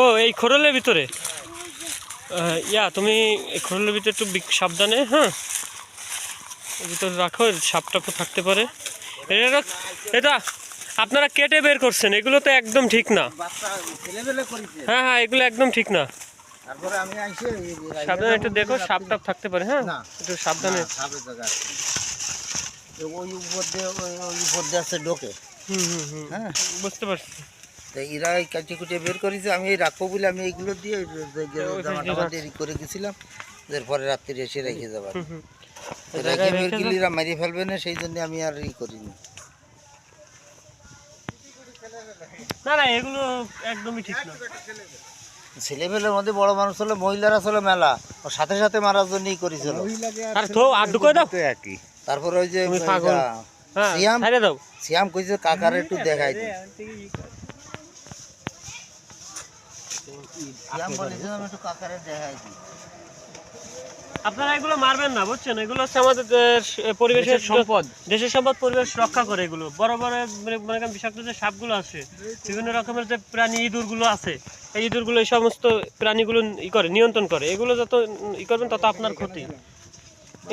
ও এই খোরলের ভিতরে? ইয়া তুমি খোরলের ভিতরে একটু সাবধানে হ্যাঁ? ভিতরে রাখো এর সাপ টাপও থাকতে পারে। এটা এটা আপনারা কেটে বের করছেন এগুলো তো একদম ঠিক না। হ্যাঁ হ্যাঁ এগুলো একদম ঠিক না। তারপরে আমি সাবধানে একটু দেখো সাপ টাপ থাকতে পারে হ্যাঁ? একটু সাবধানে। না, সাপের জায়গা আছে। ওই উপর দিয়ে ওই- ওই উপর দিয়ে আছে ডোকে। হুম হুম হুম। হ্যাঁ। বুঝতে পারছি। তো এরা এই কাটি কুটে বের করেছে আমি এই রাখব বলে আমি এইগুলো দিয়ে জামা টামা। করে গেছিলাম। এরপরে রাত্রি এসে রেখে যাবার রেখে বের গিলিরা মারিয়ে ফেলবে না সেই জন্য আমি আর ই করিনি। না না এগুলো একদমই ঠিক না। ছেলেবেলের মধ্যে বড় মানুষ হলো মহিলারা ছিল মেলা। ওর সাথে সাথে মারার জন্যই করেছিল। আর তো আড্ডু করে দাও। তারপরে ওই যে হ্যাঁ সিয়াম? দাও। শ্যাম কইছে কাকার একটু দেখাই দিই শ্যাম বলেছে একটু কাকারে দেখাই দিই। আপনারা এগুলো মারবেন না বুঝছেন? এগুলো হচ্ছে আমাদের পরিবেশের সম্পদ। দেশের সম্পদ পরিবেশ রক্ষা করে এগুলো। বড় বড় মানে মনে করেন বিষাক্ত যে সাপগুলো আছে বিভিন্ন রকমের যে প্রাণী ইঁদুরগুলো আছে এই ইঁদুরগুলো এই সমস্ত প্রাণীগুলো ই করে নিয়ন্ত্রণ করে। এগুলো যত ই করবেন তত আপনার ক্ষতি।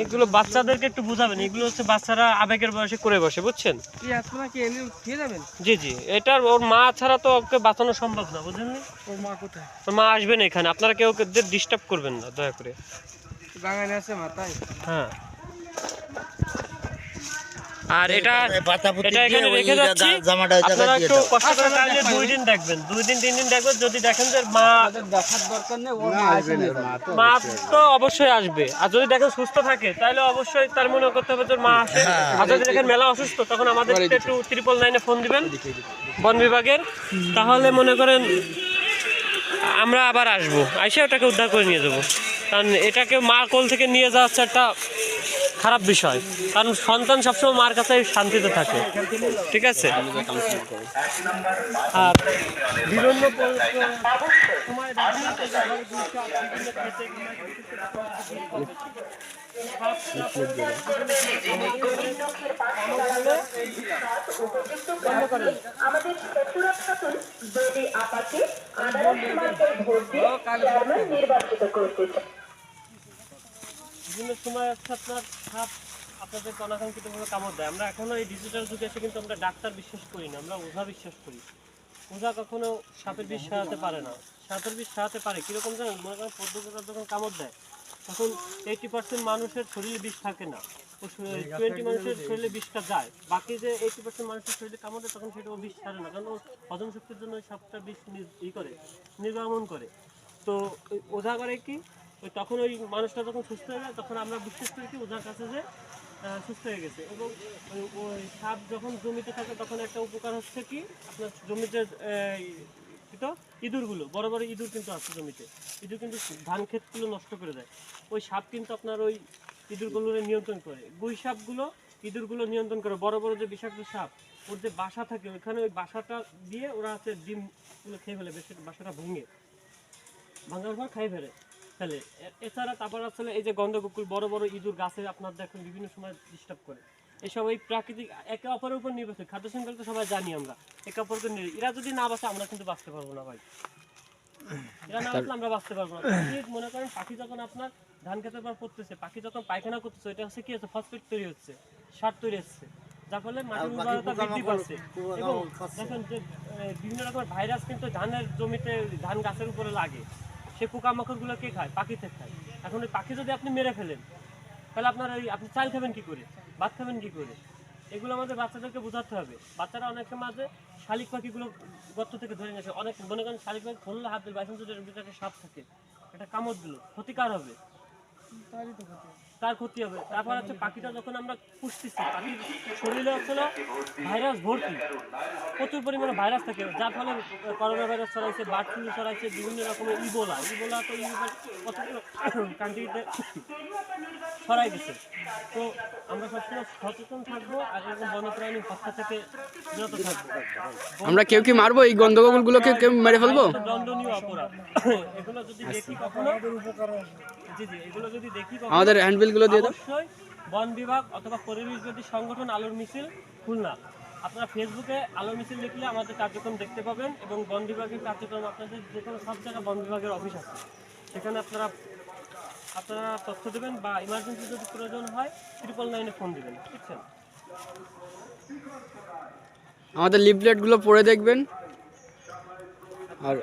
এগুলো বাচ্চাদেরকে একটু বুঝাবেন। এগুলো হচ্ছে বাচ্চারা আবেগের বয়সে করে বসে বুঝছেন? কি আপনারা কি এনে খেয়ে যাবেন? জি জি। এটার ওর মা ছাড়া তো ওকে বাঁচানো সম্ভব না বুঝলেন ওর মা কোথায়? ওর মা আসবেন এখানে। আপনারা কেউ ওদের ডিস্টার্ব করবেন না দয়া করে। বাগানে আছে মাথায়। হ্যাঁ। আর এটা এটা এখানে রেখে যাচ্ছি। গা- জামাটা ওই আপনারা একটু কষ্ট করে তাহলে দুই দিন দেখবেন দুই দিন তিন দিন দেখবেন যদি দেখেন যে মা দেখার দরকার নেই মা আসবে না মা তো অবশ্যই আসবে। আর যদি দেখেন সুস্থ থাকে তাহলে অবশ্যই তার মনে করতে হবে যে মা আসে। আর যদি দেখেন মেলা অসুস্থ তখন আমাদের একটু ত্রিপল নাইনে ফোন দিবেন। বন বিভাগের। তাহলে মনে করেন আমরা আবার আসব। আইসে ওটাকে উদ্ধার করে নিয়ে যাব। কারণ এটাকে মা কোল থেকে নিয়ে যাওয়া হচ্ছে একটা খারাপ বিষয়। কারণ সন্তান সবসময় মার কাছে শান্তিতে থাকে। ঠিক আছে? আর আমাদের যদি আপাকে আদালত নির্বাচিত করতে বিভিন্ন সময় হচ্ছে আপনার সাপ আপনাদের অনাকাঙ্ক্ষিতভাবে কামড় দেয়। আমরা এখনও এই ডিজিটাল যুগে এসে কিন্তু আমরা ডাক্তার বিশ্বাস করি না আমরা ওঝা বিশ্বাস করি। ওঝা কখনো সাপের বিষ সারাতে পারে না। সাপের বিষ সারাতে পারে কীরকম জানেন? মনে করেন পদ্ধতিটা যখন কামড় দেয় তখন এইটি পার্সেন্ট মানুষের শরীরে বিষ থাকে না। টোয়েন্টি মানুষের শরীরে বিষটা যায়। বাকি যে এইটি পার্সেন্ট মানুষের শরীরে কামড় দেয় তখন সেটা ও বিষ ছাড়ে না। কারণ ও হজম শক্তির জন্য ওই সাপটা বিষ ই করে নির্গমন করে। তো ওঝা করে কি? ওই তখন ওই মানুষটা যখন সুস্থ হয়ে যায় তখন আমরা বিশ্বাস করি কি ওঝার কাছে যে সুস্থ হয়ে গেছে। এবং ওই- সাপ যখন জমিতে থাকে তখন একটা উপকার হচ্ছে কি? আপনার জমিতে এই, কি তো? ইঁদুরগুলো বড় বড় ইঁদুর কিন্তু আছে জমিতে। ইঁদুর কিন্তু ধান ক্ষেতগুলো নষ্ট করে দেয়। ওই সাপ কিন্তু আপনার ওই ইঁদুরগুলো নিয়ন্ত্রণ করে। গুই সাপগুলো ইঁদুরগুলো নিয়ন্ত্রণ করে। বড় বড় যে বিষাক্ত সাপ ওর যে বাসা থাকে ওইখানে ওই বাসাটা দিয়ে ওরা হচ্ছে ডিমগুলো খেয়ে ফেলে বেশি বাসাটা ভেঙে। ভাঙার পর খাই ফেলে। ফেলে। এছাড়া তারপর আসলে এই যে গন্ধকুকুর বড় বড় ইঁদুর গাছে আপনার দেখুন বিভিন্ন সময় ডিস্টার্ব করে। এসব এই প্রাকৃতিক একে অপরের উপর নির্ভরশীল। খাদ্য শৃঙ্খলা তো সবাই জানি আমরা একে অপরকে এরা যদি না বাঁচে আমরা কিন্তু বাঁচতে পারব না ভাই। এরা না বাঁচলে আমরা বাঁচতে পারব না। পাখি মনে করেন পাখি যখন আপনার ধান খেতের পর পড়তেছে পাখি যখন পায়খানা করতেছে এটা হচ্ছে কি হচ্ছে ফসফেট তৈরি হচ্ছে সার তৈরি হচ্ছে। যার ফলে মাটির উর্বরতা বৃদ্ধি পাচ্ছে। এবং দেখেন যে বিভিন্ন রকমের ভাইরাস কিন্তু ধানের জমিতে ধান গাছের উপরে লাগে। সেই পোকামাকড়গুলো কে খায়? পাখিতে খায়। এখন ওই পাখি যদি আপনি মেরে ফেলেন, তাহলে আপনার ওই আপনি চাল খাবেন কি করে? ভাত খাবেন কি করে? এগুলো আমাদের বাচ্চাদেরকে বোঝাতে হবে। বাচ্চারা অনেকের মাঝে শালিক পাখিগুলো গর্ত থেকে ধরে গেছে অনেক মনে করেন শালিক পাখি ধরলে হাত দিল বাইসেন্স সাপ থাকে এটা কামড় দিল, ক্ষতিকার হবে। তার ক্ষতি হবে। তারপর হচ্ছে পাখিটা যখন আমরা পুষতেছি, পাখির শরীরে হচ্ছে ভাইরাস ভর্তি। প্রচুর পরিমাণে ভাইরাস থাকে, যার ফলে করোনা ভাইরাস ছড়াইছে, বার্ড ফ্লু ছড়াইছে, বিভিন্ন রকমের ইবোলা। ইবোলা তো ইবোলা কত কান্ট্রিতে ছড়াই দিচ্ছে তো আমরা সবসময় সচেতন থাকব আর এরকম বন্যপ্রাণী হত্যা থেকে বিরত থাকব। আমরা কেউ কি মারবো? এই গন্ধগুলোকে কেউ মেরে ফেলব? দণ্ডনীয় অপরাধ। এগুলো যদি দেখি কখনো জি জি এগুলো যদি দেখি আমাদের হ্যান্ডবিলগুলো দিয়ে দাও। অবশ্যই বন বিভাগ অথবা পরিবেশ বিরোধী সংগঠন আলোর মিছিল খুলনা আপনারা ফেসবুকে আলোর মিছিল লিখলে আমাদের কার্যক্রম দেখতে পাবেন এবং বন বিভাগের কার্যক্রম আপনাদের যে কোনো সব জায়গায় বন বিভাগের অফিস আছে। সেখানে আপনারা আপনারা তথ্য দেবেন বা ইমার্জেন্সি যদি প্রয়োজন হয় ট্রিপল নাইনে ফোন দেবেন বুঝছেন? আমাদের লিফলেটগুলো পড়ে দেখবেন। আর।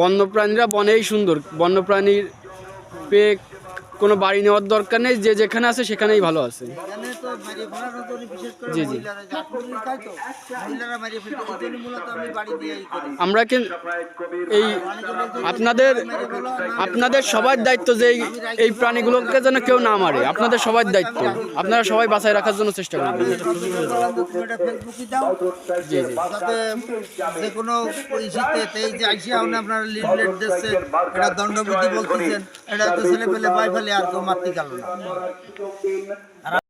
বন্যপ্রাণীরা বনেই সুন্দর। বন্যপ্রাণীর পেয়ে কোনো বাড়ি নেওয়ার দরকার নেই যে যেখানে আছে সেখানেই ভালো আছে। জি, জি। আমরা কি এই আপনাদের আপনাদের সবার দায়িত্ব যে এই প্রাণীগুলোকে যেন কেউ না মারে আপনাদের সবার দায়িত্ব। আপনারা সবাই বাঁচায় রাখার জন্য চেষ্টা করবেন। জি জি। যে কোনো এই যে আপনারা লিডলেট দিচ্ছেন এটা দণ্ডবিধি বলতেছেন এটা তো ছেলে পেলে পাই ফেলে আর কেউ মাতৃ না।